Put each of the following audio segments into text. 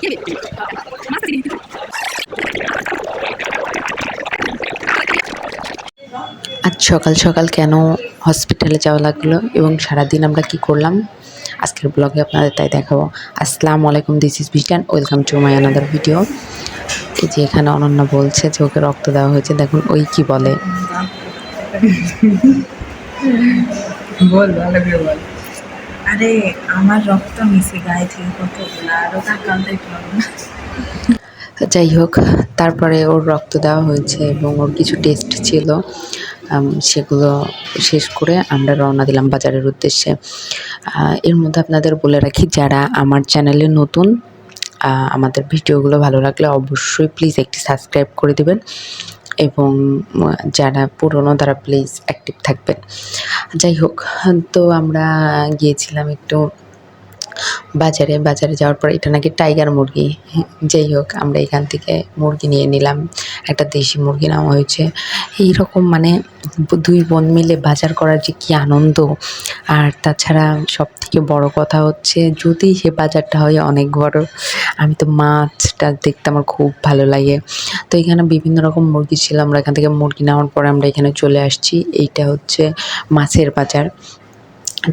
আজ সকাল সকাল কেন হসপিটালে যাওয়া লাগল এবং সারাদিন আমরা কি করলাম? আজকের ব্লগে আপনাদের তাই দেখাবো। আসসালামু আলাইকুম this is Bitan welcome to my another video এই যে এখানে অনন্যা বলছে যে ওকে রক্ত দেওয়া হয়েছে, দেখুন ওই কি বলে। বল, ভালো আরে, আমার রক্ত মিশে গায়ে থেকে পারব না। যাই হোক, তারপরে ওর রক্ত দেওয়া হয়েছে এবং ওর কিছু টেস্ট ছিল। সেগুলো শেষ করে আমরা রওনা দিলাম বাজারের উদ্দেশ্যে। এর মধ্যে আপনাদের বলে রাখি, যারা আমার চ্যানেলে নতুন আমাদের ভিডিওগুলো ভালো লাগলে অবশ্যই প্লিজ একটি সাবস্ক্রাইব করে দেবেন এবং যারা পুরনো তারা প্লিজ অ্যাক্টিভ থাকবেন। যাই হোক তো আমরা গিয়েছিলাম একটু বাজারে বাজারে যাওয়ার পর এটা নাকি টাইগার মুরগি। যাই হোক, আমরা এখান থেকে মুরগি নিয়ে নিলাম। একটা দেশি মুরগি নেওয়া হয়েছে। এইরকম মানে দুই বোন মিলে বাজার করার যে কী আনন্দ। আর তাছাড়া সব থেকে বড় কথা হচ্ছে, যদি সে বাজারটা হয় অনেক বড়। আমি তো মাছটা দেখতে আমার খুব ভালো লাগে। তো এখানে বিভিন্ন রকম মুরগি ছিল। আমরা এখান থেকে মুরগি নেওয়ার পরে আমরা এখানে চলে আসছি। এইটা হচ্ছে মাছের বাজার।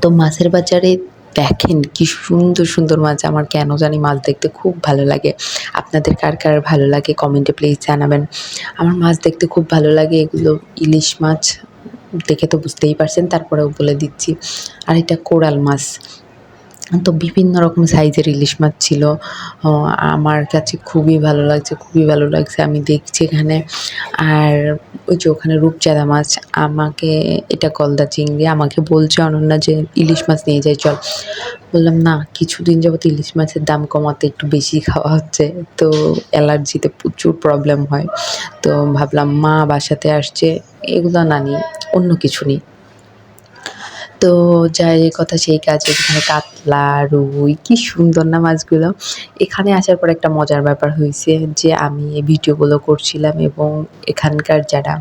তো মাছের বাজারে দেখেন কি সুন্দর সুন্দর মাছ। আমার কেন জানি মাছ দেখতে খুব ভালো লাগে। আপনাদের কার কার ভালো লাগে কমেন্টে প্লিজ জানাবেন। আমার মাছ দেখতে খুব ভালো লাগে, এগুলো ইলিশ মাছ। দেখে তো বুঝতেই পারছেন, তারপরেও বলে দিচ্ছি। আর এটা কোরাল মাছ। তো বিভিন্ন রকম সাইজের ইলিশ মাছ ছিল। আমার কাছে খুবই ভালো লাগছে, খুবই ভালো লাগছে। আমি দেখছি এখানে। আর ওই যে ওখানে রূপচাঁদা মাছ, আমাকে এটা গলদা চিংড়ি, আমাকে বলছে অনন্যা যে, ইলিশ মাছ নিয়ে যাই, চল। বললাম, না, কিছুদিন যাবত ইলিশ মাছের দাম কমাতে একটু বেশি খাওয়া হচ্ছে। তো অ্যালার্জিতে প্রচুর প্রবলেম হয়। তো ভাবলাম, মা বাসাতে আসছে, এগুলো না নিই অন্য কিছু নিই। তো যাই কথা সেই কাজ এখানে কাতলা, রুই, কি সুন্দর না মাছগুলো। এখানে আসার পর একটা মজার ব্যাপার হয়েছে যে, আমি এই ভিডিওগুলো করছিলাম এবং এখানকার যারা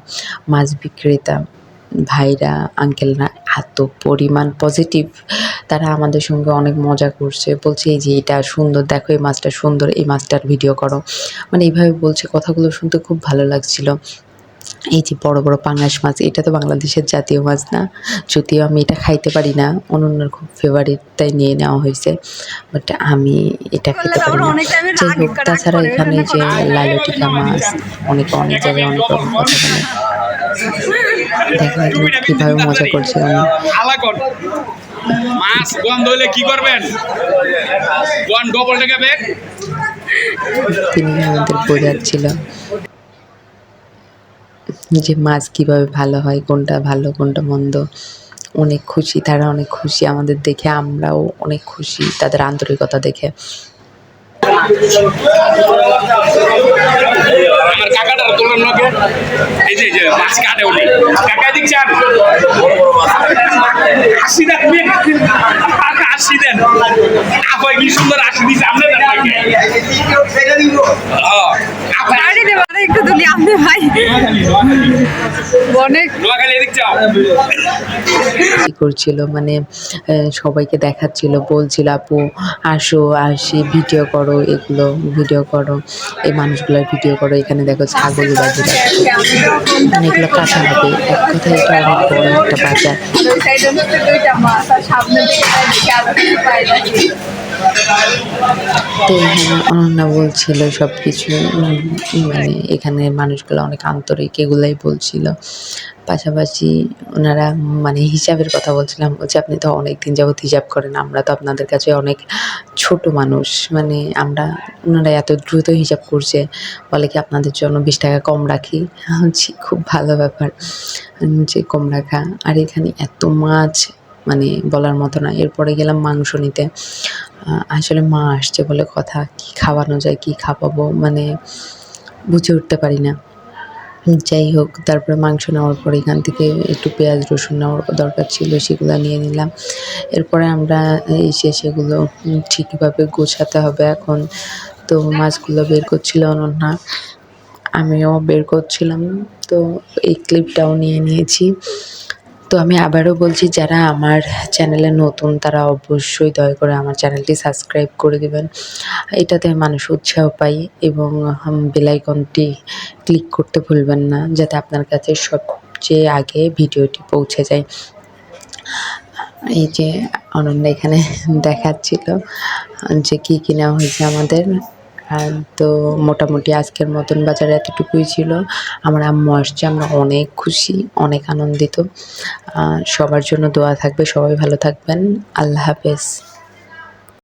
মাছ বিক্রেতা, ভাইরা, আঙ্কেলরা এত পরিমাণ পজিটিভ তারা আমাদের সঙ্গে অনেক মজা করছে। বলছে, এই যে এটা সুন্দর, দেখো এই মাছটা সুন্দর, এই মাছটার ভিডিও করো। মানে এইভাবে বলছে, কথাগুলো শুনতে খুব ভালো লাগছিল। এই যে বড় বড় পাঙাশ মাছ এটা তো বাংলাদেশের জাতীয় মাছ না। যদিও আমি এটা খাইতে পারি না অনন্যর খুব ফেভারিট তাই নিয়ে নেওয়া হয়েছে। বাট আমি এটা খেতে পারি না। যাই হোক তাছাড়া এখানে যে লাইলটিকা মাছ অনেকে অনেক জায়গায় অনেক রকম কথা বলে দেখেন এখানে কীভাবে মজা করছে আমি। মাছ গন্ধ হইলে কি করবেন? ওয়ান ডবল টাকা ব্যাগ তিনি আমাদের বোঝাচ্ছিল। যে মাছ কীভাবে ভালো হয়, কোনটা ভালো, কোনটা মন্দ। অনেক খুশি, তারা অনেক খুশি আমাদের দেখে, আমরাও অনেক খুশি তাদের আন্তরিকতা দেখে। হাসি কি সুন্দর হাসি দিছে আপনি তুলি আপনি ভাই। অনেক করছিল মানে সবাইকে দেখাচ্ছিল বলছিল আপু আসো আসি ভিডিও করো এগুলো ভিডিও করো এই মানুষগুলোর ভিডিও করো এখানে দেখো ছাগল বাজি মানে এগুলো কাটা হবে এক কথায় এটা অনেক বড় একটা বাজার। তো এখানে অনন্যা বলছিল সব কিছু মানে এখানে মানুষগুলো অনেক আন্তরিক, এগুলাই বলছিল। পাশাপাশি ওনারা মানে হিসাবের কথা বলছিলাম, বলছে, আপনি তো অনেক দিন যাবত হিসাব করেন, আমরা তো আপনাদের কাছে অনেক ছোট মানুষ। মানে আমরা, ওনারা এত দ্রুত হিসাব করছে, বলে কি, আপনাদের জন্য বিশ টাকা কম রাখি? হচ্ছে খুব ভালো ব্যাপার, যে কম রাখা। আর এখানে এত মাছ মানে বলার মতো না। এরপরে গেলাম মাংস নিতে। আসলে মা আসছে বলে কথা, কি খাওয়ানো যায়, কি খাওয়াবো মানে বুঝে উঠতে পারি না। যাই হোক, তারপরে মাংস নেওয়ার পর এখান থেকে একটু পেঁয়াজ, রসুন নেওয়ার দরকার ছিল, সেগুলো নিয়ে নিলাম। এরপরে আমরা এসে সেগুলো ঠিকভাবে গোছাতে হবে এখন। তো মাছগুলো বের করছিল অনন্যা, আমিও বের করছিলাম। তো এই ক্লিপটাও নিয়ে নিয়েছি। তো আমি আবারও বলছি, যারা আমার চ্যানেলে নতুন, তারা অবশ্যই দয়া করে আমার চ্যানেলটি সাবস্ক্রাইব করে দেবেন। এটাতে মানুষ উৎসাহ পাই এবং বেলাইকনটি ক্লিক করতে ভুলবেন না, যাতে আপনার কাছে সবচেয়ে আগে ভিডিওটি পৌঁছে যায়। এই যে অনন্যা এখানে দেখাচ্ছিল যে কী কী নেওয়া হয়েছে আমাদের। তো মোটামুটি আজকের মতন বাজারে এতটুকুই ছিল। আমার আম্মু আসছে, আমরা অনেক খুশি, অনেক আনন্দিত। সবার জন্য দোয়া থাকবে, সবাই ভালো থাকবেন। আল্লাহ হাফেজ।